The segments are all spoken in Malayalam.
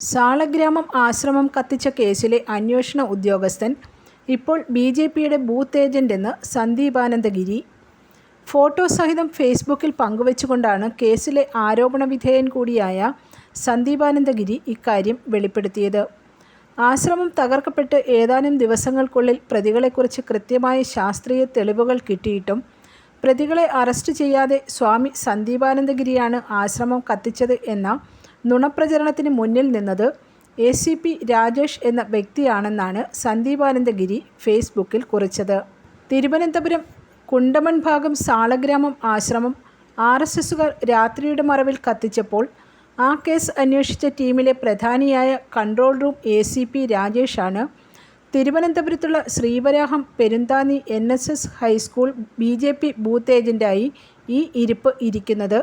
സാളഗ്രാമം ആശ്രമം കത്തിച്ച കേസിലെ അന്വേഷണ ഉദ്യോഗസ്ഥൻ ഇപ്പോൾ ബി ജെ പിയുടെ ബൂത്ത് ഏജന്റെന്ന് സന്ദീപാനന്ദഗിരി ഫോട്ടോ സഹിതം ഫേസ്ബുക്കിൽ പങ്കുവച്ചുകൊണ്ടാണ് കേസിലെ ആരോപണ വിധേയൻ കൂടിയായ സന്ദീപാനന്ദഗിരി ഇക്കാര്യം വെളിപ്പെടുത്തിയത്. ആശ്രമം തകർക്കപ്പെട്ട് ഏതാനും ദിവസങ്ങൾക്കുള്ളിൽ പ്രതികളെക്കുറിച്ച് കൃത്യമായ ശാസ്ത്രീയ തെളിവുകൾ കിട്ടിയിട്ടും പ്രതികളെ അറസ്റ്റ് ചെയ്യാതെ സ്വാമി സന്ദീപാനന്ദഗിരിയാണ് ആശ്രമം കത്തിച്ചത് എന്ന നുണപ്രചരണത്തിന് മുന്നിൽ നിന്നത് എ സി പി രാജേഷ് എന്ന വ്യക്തിയാണെന്നാണ് സന്ദീപാനന്ദഗിരി ഫേസ്ബുക്കിൽ കുറിച്ചത്. തിരുവനന്തപുരം കുണ്ടമൺ ഭാഗം സാളഗ്രാമം ആശ്രമം ആർ എസ് എസുകാർ രാത്രിയുടെ മറവിൽ കത്തിച്ചപ്പോൾ ആ കേസ് അന്വേഷിച്ച ടീമിലെ പ്രധാനിയായ control room A C P രാജേഷാണ് തിരുവനന്തപുരത്തുള്ള Sreevaraham Perunthanni N S S high school B J P booth ഏജന്റായി ഈ ഇരിപ്പ് ഇരിക്കുന്നത്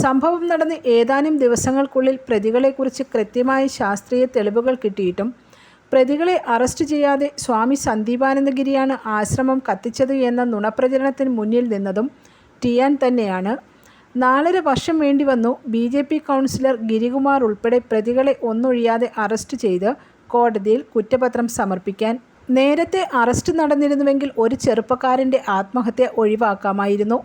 സംഭവം നടന്ന് ഏതാനും ദിവസങ്ങൾക്കുള്ളിൽ പ്രതികളെക്കുറിച്ച് കൃത്യമായ ശാസ്ത്രീയ തെളിവുകൾ കിട്ടിയിട്ടും പ്രതികളെ അറസ്റ്റ് ചെയ്യാതെ സ്വാമി സന്ദീപാനന്ദഗിരിയാണ് ആശ്രമം കത്തിച്ചത് എന്ന നുണപ്രചരണത്തിന് മുന്നിൽ നിന്നതും ടി ടിയാൻ തന്നെയാണ്. നാലര വർഷം വേണ്ടി വന്നു B J P councillor Girikumar ഉൾപ്പെടെ പ്രതികളെ ഒന്നൊഴിയാതെ അറസ്റ്റ് ചെയ്ത് കോടതിയിൽ കുറ്റപത്രം സമർപ്പിക്കാൻ. നേരത്തെ അറസ്റ്റ് നടന്നിരുന്നുവെങ്കിൽ ഒരു ചെറുപ്പക്കാരന്റെ ആത്മഹത്യ ഒഴിവാക്കാമായിരുന്നു.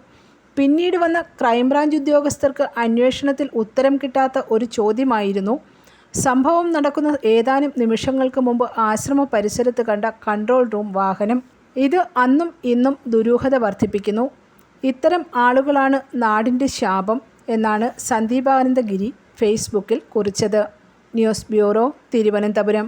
പിന്നീട് വന്ന ക്രൈംബ്രാഞ്ച് ഉദ്യോഗസ്ഥർക്ക് അന്വേഷണത്തിൽ ഉത്തരം കിട്ടാത്ത ഒരു ചോദ്യമായിരുന്നു. സംഭവം നടക്കുന്ന ഏതാനും നിമിഷങ്ങൾക്ക് മുമ്പ് ആശ്രമ പരിസരത്ത് കണ്ട കൺട്രോൾ റൂം വാഹനം. ഇത് അന്നും ഇന്നും ദുരൂഹത വർദ്ധിപ്പിക്കുന്നു. ഇത്തരം ആളുകളാണ് നാടിന്റെ ശാപം എന്നാണ് സന്ദീപാനന്ദഗിരി ഫേസ്ബുക്കിൽ കുറിച്ചത്. News bureau Thiruvananthapuram.